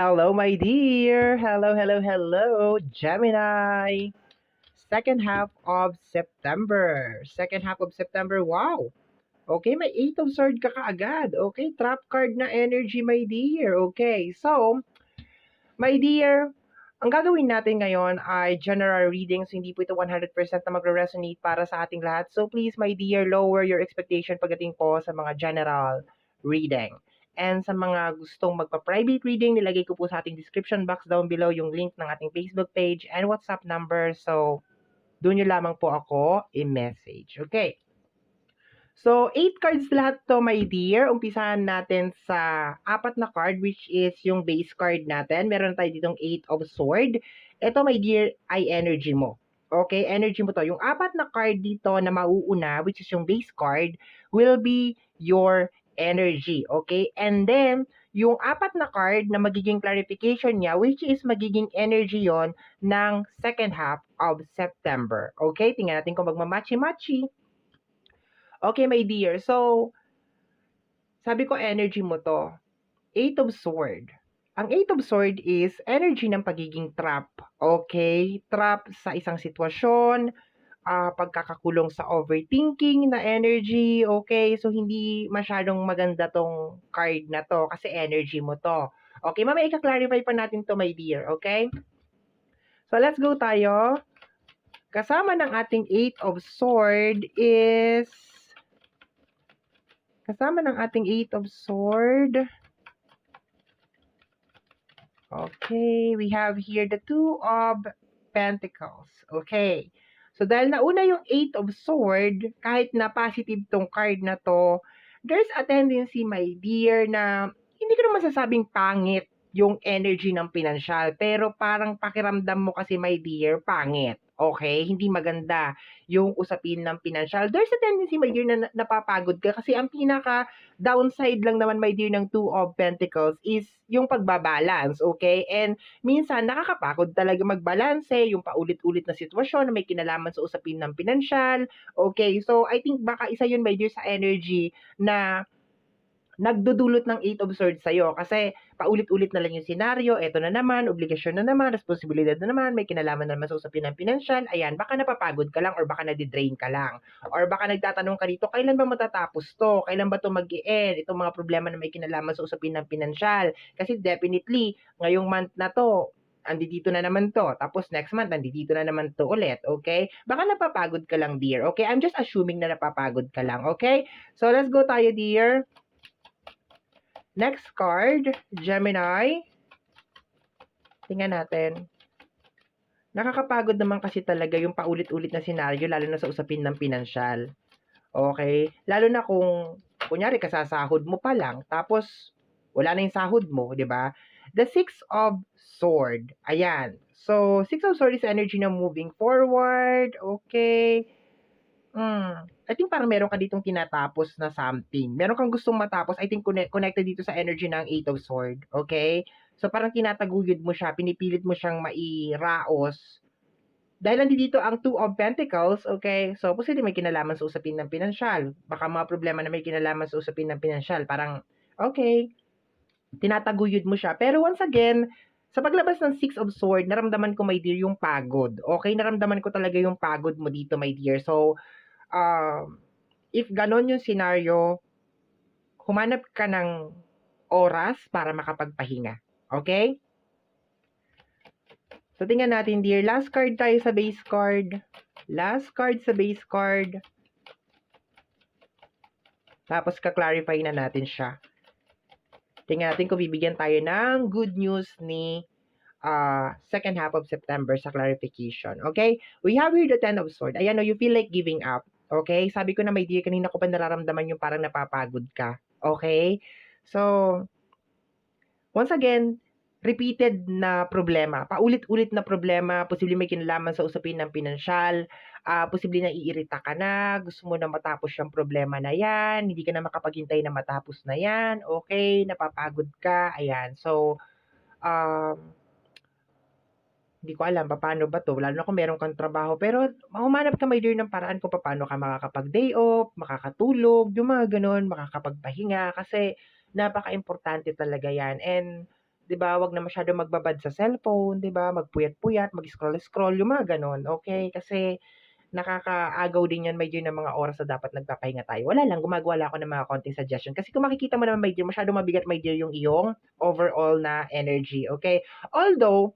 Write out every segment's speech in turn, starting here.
Hello, my dear. Hello, hello, hello, Gemini. Second half of September. Second half of September. Wow. Okay, may Eight of Swords ka kaagad. Okay, trap card na energy, my dear. Okay, so, my dear, ang gagawin natin ngayon ay general readings. Hindi po ito 100% na magre-resonate para sa ating lahat. So, please, my dear, lower your expectation pagdating po sa mga general reading. And sa mga gustong magpa-private reading, nilagay ko po sa ating description box down below yung link ng ating Facebook page and WhatsApp number. So, doon nyo lamang po ako i-message. Okay. So, 8 cards lahat to, my dear. Umpisahan natin sa apat na card, which is yung base card natin. Meron tayo ditong 8 of sword. Ito, my dear, ay energy mo. Okay, energy mo to. Yung apat na card dito na mauuna, which is yung base card, will be your energy. Okay? And then, yung apat na card na magiging clarification niya, which is magiging energy yon ng second half of September. Okay? Tingnan natin kung magmamachi-machi. Okay, my dear. So, sabi ko energy mo to. Eight of Sword. Ang Eight of Sword is energy ng pagiging trap. Okay? Trap sa isang sitwasyon, uh, pagkakakulong sa overthinking na energy, okay? So, hindi masyadong maganda tong card na to kasi energy mo to. Okay, mamaya ika-clarify pa natin to, my dear, okay? So, let's go tayo. Kasama ng ating Eight of Sword is... Kasama ng ating Eight of Sword... Okay, we have here the Two of Pentacles. Okay. So, dahil nauna yung Eight of Sword, kahit na positive tong card na to, there's a tendency, my dear, na hindi ko naman masasabing pangit yung energy ng pinansyal. Pero parang pakiramdam mo kasi, my dear, pangit. Okay? Hindi maganda yung usapin ng financial. There's a tendency, my dear, na napapagod ka kasi ang pinaka downside lang naman, my dear, ng Two of Pentacles is yung pagbabalance, okay? And minsan, nakakapagod talaga magbalanse, yung paulit-ulit na sitwasyon na may kinalaman sa usapin ng financial, okay? So, I think baka isa yun, my dear, sa energy na nagdudulot ng eight of swords sa'yo. Kasi paulit-ulit na lang yung senaryo, eto na naman, obligasyon na naman, responsibilidad na naman, may kinalaman na naman sa usapin ng pinansyal, ayan, baka napapagod ka lang or baka nadidrain ka lang. Or baka nagtatanong ka dito, kailan ba matatapos to? Kailan ba to mag-i-end? Itong mga problema na may kinalaman sa usapin ng pinansyal. Kasi definitely, ngayong month na to, andito na naman to. Tapos next month, andito na naman to ulit, okay? Baka napapagod ka lang, dear, okay? I'm just assuming na napapagod ka lang, okay? So, let's go tayo, dear. Next card, Gemini. Tingnan natin. Nakakapagod naman kasi talaga yung paulit-ulit na senaryo, lalo na sa usapin ng pinansyal. Okay? Lalo na kung, kunyari, kasasahod mo pa lang, tapos wala na yung sahod mo, di ba? The Six of Sword. Ayan. So, Six of Sword is energy na moving forward. Okay Hmm, I think parang meron ka ditong tinatapos na something. Meron kang gustong matapos. I think connect, connected dito sa energy ng Eight of Sword. Okay? So parang tinataguyod mo siya, pinipilit mo siyang mairaos. Dahil nandito dito ang Two of Pentacles, okay? So, posible may kinalaman sa usapin ng pinansyal. Baka mga problema na may kinalaman sa usapin ng pinansyal. Parang, okay, tinataguyod mo siya. Pero once again, sa paglabas ng Six of Sword, naramdaman ko, my dear, yung pagod. Okay, naramdaman ko talaga yung pagod mo dito, my dear. So, uh, if ganon yung scenario, humanap ka ng oras para makapagpahinga. Okay? So, tingnan natin, dear. Last card tayo sa base card. Last card sa base card. Tapos, ka-clarify na natin siya. Tingnan natin kung bibigyan tayo ng good news ni uh, second half of September sa clarification. Okay? We have here the Ten of Swords. Ayan, no, you feel like giving up. Okay? Sabi ko na may dear, kanina ko pa nararamdaman yung parang napapagod ka. Okay? So, once again, repeated na problema, paulit-ulit na problema, posible may kinalaman sa usapin ng pinansyal, uh, posible na iirita ka na, gusto mo na matapos yung problema na yan, hindi ka na makapaghintay na matapos na yan, okay, napapagod ka, ayan. So, um, hindi ko alam paano ba to, lalo na kung meron kang trabaho. Pero humanap ka may ng paraan kung paano ka makakapag-day off, makakatulog, yung mga ganun, makakapagpahinga. Kasi napaka-importante talaga yan. And 'di ba? Wag na masyado magbabad sa cellphone, 'di ba? Magpuyat-puyat, mag-scroll-scroll, yung mga gano'n, okay? Kasi nakakaagaw din 'yan, dear, ng mga oras na dapat nagpapahinga tayo. Wala lang, gumagawa lang ako ng mga konting suggestion. Kasi kung makikita mo naman, my dear, masyadong mabigat, dear, yung iyong overall na energy, okay? Although,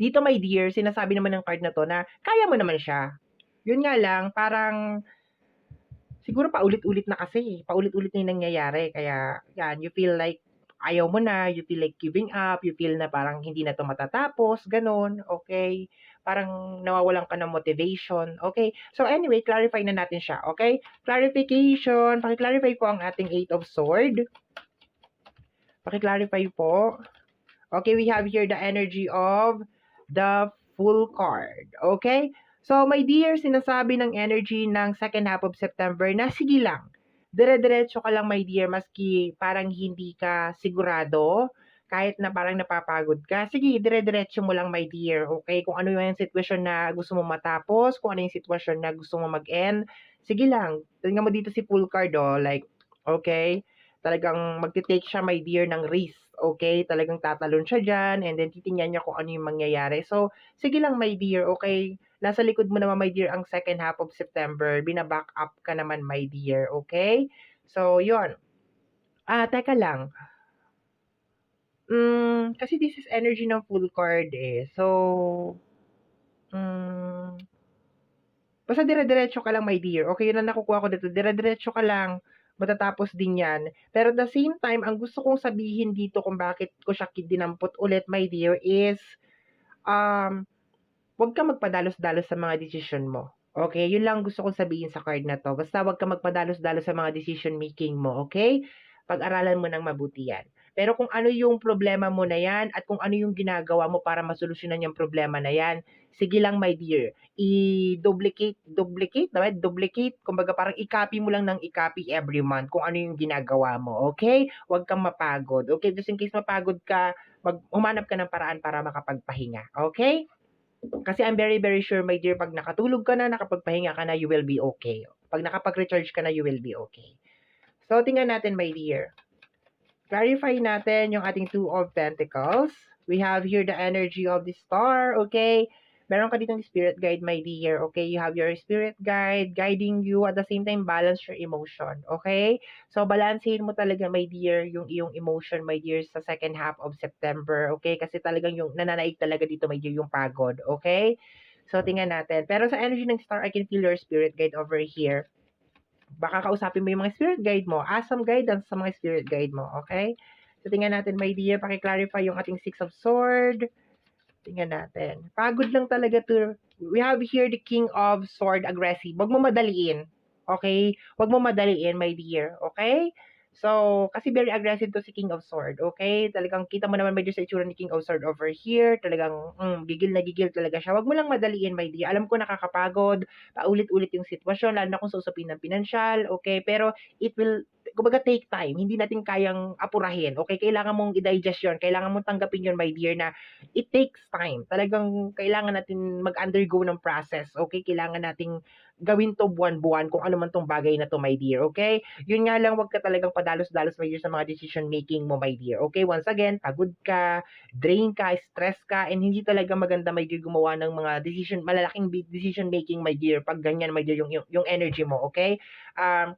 dito, my dear, sinasabi naman ng card na 'to na kaya mo naman siya. Yun nga lang, parang siguro paulit-ulit na kasi, paulit-ulit na yung nangyayari. Kaya 'yan, you feel like ayaw mo na, you feel like giving up, you feel na parang hindi na 'to matatapos, gano'n, okay? Parang nawawalan ka ng motivation, okay? So anyway, clarify na natin siya, okay? Clarification, paki-clarify po ang ating Eight of Sword. Paki-clarify po. Okay, we have here the energy of the Full card, okay? So, my dear, sinasabi ng energy ng second half of September na sige lang, dire-diretso ka lang, my dear, maski parang hindi ka sigurado, kahit na parang napapagod ka, sige, dire-diretso mo lang, my dear, okay? Kung ano yung sitwasyon na gusto mo matapos, kung ano yung sitwasyon na gusto mo mag-end, sige lang. Tingnan mo dito si full card, oh, like, okay? Talagang magte-take siya, my dear, ng risk, okay? Talagang tatalon siya dyan, and then titingnan niya kung ano yung mangyayari. So, sige lang, my dear, okay? Nasa likod mo naman, my dear, ang second half of September. Binaback up ka naman, my dear, okay? So, yon Ah, teka lang. Mm, kasi this is energy ng full card eh. So, mm, basta dire-diretso ka lang, my dear. Okay, yun ang nakukuha ko dito. Dire-diretso ka lang matatapos din yan. Pero at the same time, ang gusto kong sabihin dito kung bakit ko siya dinampot ulit, my dear, is um, huwag ka magpadalos-dalos sa mga decision mo. Okay? Yun lang gusto kong sabihin sa card na to. Basta huwag ka magpadalos-dalos sa mga decision making mo. Okay? Pag-aralan mo ng mabuti yan. Pero kung ano yung problema mo na yan at kung ano yung ginagawa mo para masolusyonan yung problema na yan, sige lang my dear, i-duplicate, duplicate, diba? duplicate, kumbaga parang i-copy mo lang ng i-copy every month kung ano yung ginagawa mo, okay? Huwag kang mapagod, okay? Just in case mapagod ka, mag humanap ka ng paraan para makapagpahinga, okay? Kasi I'm very, very sure, my dear, pag nakatulog ka na, nakapagpahinga ka na, you will be okay. Pag nakapag-recharge ka na, you will be okay. So, tingnan natin, my dear clarify natin yung ating Two of Pentacles. We have here the energy of the star, okay? Meron ka ditong spirit guide, my dear, okay? You have your spirit guide guiding you at the same time balance your emotion, okay? So, balansehin mo talaga, my dear, yung iyong emotion, my dear, sa second half of September, okay? Kasi talagang yung nananaig talaga dito, my dear, yung pagod, okay? So, tingnan natin. Pero sa energy ng star, I can feel your spirit guide over here baka kausapin mo yung mga spirit guide mo. Ask some guidance sa mga spirit guide mo, okay? So, tingnan natin, my dear, paki-clarify yung ating Six of Sword. Tingnan natin. Pagod lang talaga to. We have here the King of Sword, aggressive. Huwag mo madaliin. Okay? Huwag mo madaliin, my dear. Okay? So, kasi very aggressive to si King of Sword, okay? Talagang kita mo naman medyo sa itsura ni King of Sword over here. Talagang mm, gigil na gigil talaga siya. Huwag mo lang madaliin, my dear. Alam ko nakakapagod, paulit-ulit yung sitwasyon, lalo na kung susupin ng pinansyal, okay? Pero it will kumbaga take time. Hindi natin kayang apurahin. Okay, kailangan mong i-digest yun. Kailangan mong tanggapin yun, my dear, na it takes time. Talagang kailangan natin mag-undergo ng process. Okay, kailangan nating gawin to buwan-buwan kung ano man tong bagay na to, my dear. Okay? Yun nga lang, wag ka talagang padalos-dalos, my dear, sa mga decision making mo, my dear. Okay? Once again, pagod ka, drain ka, stress ka, and hindi talaga maganda, my dear, gumawa ng mga decision, malalaking decision making, my dear, pag ganyan, my dear, yung, yung, yung energy mo. Okay? Um,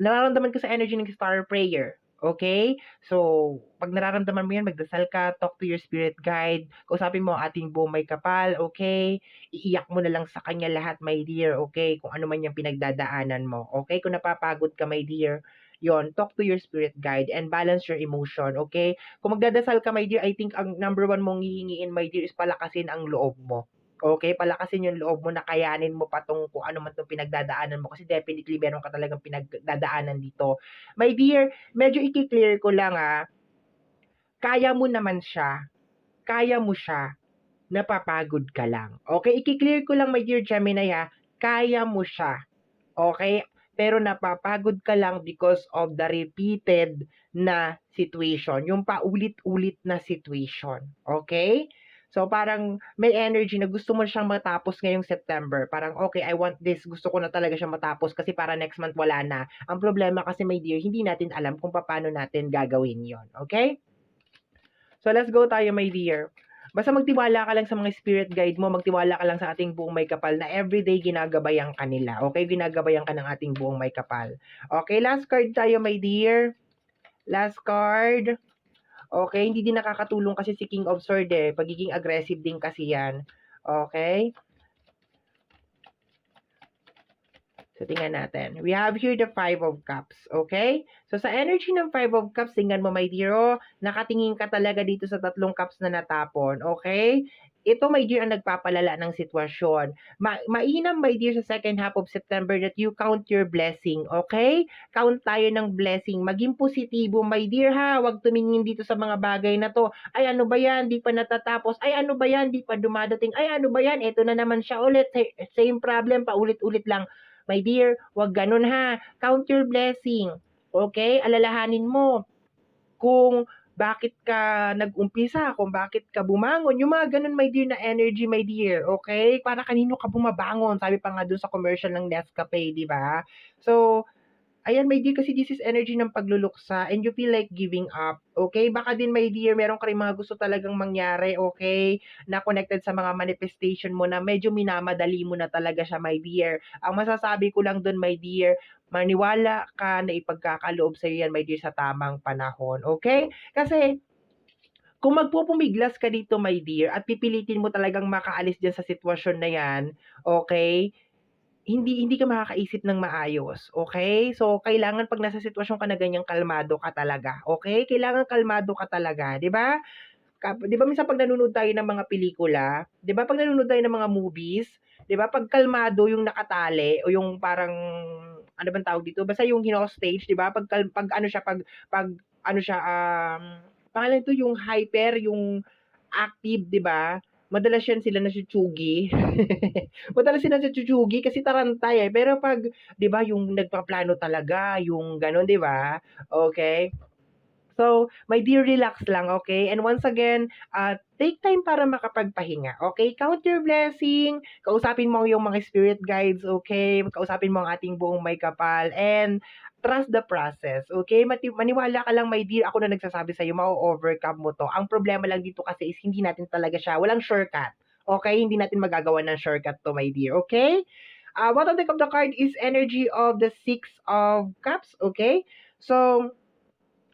nararamdaman ko sa energy ng star prayer. Okay? So, pag nararamdaman mo yan, magdasal ka, talk to your spirit guide, kausapin mo ang ating buong may kapal, okay? Iiyak mo na lang sa kanya lahat, my dear, okay? Kung ano man yung pinagdadaanan mo, okay? Kung napapagod ka, my dear, yon talk to your spirit guide and balance your emotion, okay? Kung magdadasal ka, my dear, I think ang number one mong hihingiin, my dear, is palakasin ang loob mo. Okay, palakasin yung loob mo na kayanin mo pa tong kung ano man tong pinagdadaanan mo kasi definitely meron ka talagang pinagdadaanan dito. My dear, medyo i-clear ko lang ah. Kaya mo naman siya. Kaya mo siya. Napapagod ka lang. Okay, i-clear ko lang my dear Gemini ha. Kaya mo siya. Okay? Pero napapagod ka lang because of the repeated na situation. Yung paulit-ulit na situation. Okay? So parang may energy na gusto mo siyang matapos ngayong September. Parang okay, I want this. Gusto ko na talaga siyang matapos kasi para next month wala na. Ang problema kasi my dear, hindi natin alam kung paano natin gagawin 'yon. Okay? So, let's go tayo, my dear. Basta magtiwala ka lang sa mga spirit guide mo, magtiwala ka lang sa ating buong may kapal na everyday ginagabayan ka nila. Okay? Ginagabayan ka ng ating buong may kapal. Okay, last card tayo, my dear. Last card. Okay, hindi din nakakatulong kasi si King of Swords eh. Pagiging aggressive din kasi yan. Okay? So, tingnan natin. We have here the Five of Cups. Okay? So, sa energy ng Five of Cups, tingnan mo, my dear, oh, nakatingin ka talaga dito sa tatlong cups na natapon. Okay? Ito, my dear, ang nagpapalala ng sitwasyon. Ma- mainam, my dear, sa second half of September that you count your blessing. Okay? Count tayo ng blessing. Maging positibo, my dear, ha? Huwag tumingin dito sa mga bagay na to. Ay, ano ba yan? Di pa natatapos. Ay, ano ba yan? Di pa dumadating. Ay, ano ba yan? Ito na naman siya ulit. Sa- Same problem, paulit-ulit lang. My dear, wag ganun ha. Count your blessing. Okay? Alalahanin mo kung bakit ka nag-umpisa, kung bakit ka bumangon. Yung mga ganun, my dear, na energy, my dear. Okay? Para kanino ka bumabangon. Sabi pa nga dun sa commercial ng Nescafe, di ba? So, ayan, my dear, kasi this is energy ng pagluluksa and you feel like giving up. Okay? Baka din, my dear, meron ka rin mga gusto talagang mangyari, okay? Na connected sa mga manifestation mo na medyo minamadali mo na talaga siya, my dear. Ang masasabi ko lang dun, my dear, maniwala ka na ipagkakaloob sa yan, my dear, sa tamang panahon. Okay? Kasi, kung magpupumiglas ka dito, my dear, at pipilitin mo talagang makaalis dyan sa sitwasyon na yan, okay? Hindi hindi ka makakaisip ng maayos, okay? So, kailangan pag nasa sitwasyon ka na ganyan, kalmado ka talaga, okay? Kailangan kalmado ka talaga, 'di ba? 'Di ba minsan pag nanonood tayo ng mga pelikula, 'di ba pag nanonood tayo ng mga movies, 'di ba pag kalmado yung nakatali o yung parang ano bang tawag dito? Basta yung hino-stage, 'di ba? Pag pag ano siya pag pag ano siya um pangalan ito yung hyper, yung active, 'di ba? Madalas yan sila na chuchugi. Madalas sila sa chuchugi kasi tarantay eh. Pero pag, 'di ba, yung nagpaplano talaga, yung gano'n, 'di ba? Okay? So, my dear, relax lang, okay? And once again, uh, take time para makapagpahinga, okay? Count your blessing, kausapin mo yung mga spirit guides, okay? Kausapin mo ang ating buong may kapal, and trust the process, okay? Mati- maniwala ka lang, my dear, ako na nagsasabi sa'yo, ma-overcome mo to. Ang problema lang dito kasi is hindi natin talaga siya, walang shortcut, okay? Hindi natin magagawa ng shortcut to, my dear, okay? Uh, bottom deck of the card is energy of the Six of Cups, okay? So,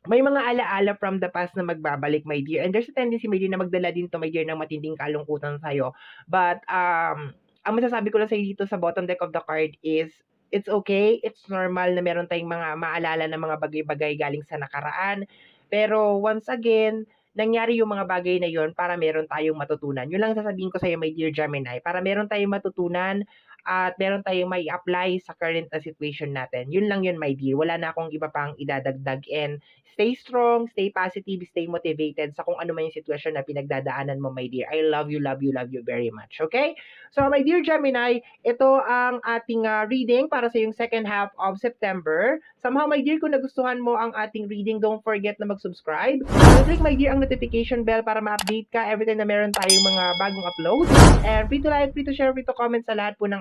may mga alaala from the past na magbabalik, my dear. And there's a tendency, my dear, na magdala din to, my dear, ng matinding kalungkutan sa'yo. But, um, ang masasabi ko lang sa'yo dito sa bottom deck of the card is, it's okay, it's normal na meron tayong mga maalala ng mga bagay-bagay galing sa nakaraan. Pero, once again, nangyari yung mga bagay na yon para meron tayong matutunan. Yun lang sasabihin ko sa'yo, my dear Gemini. Para meron tayong matutunan at meron tayong may apply sa current na situation natin. Yun lang yun, my dear. Wala na akong iba pang idadagdag. And stay strong, stay positive, stay motivated sa kung ano man yung sitwasyon na pinagdadaanan mo, my dear. I love you, love you, love you very much. Okay? So, my dear Gemini, ito ang ating uh, reading para sa yung second half of September. Somehow, my dear, kung nagustuhan mo ang ating reading, don't forget na mag-subscribe. click, my dear, ang notification bell para ma-update ka every time na meron tayong mga bagong upload. And free to like, free to share, free to comment sa lahat po ng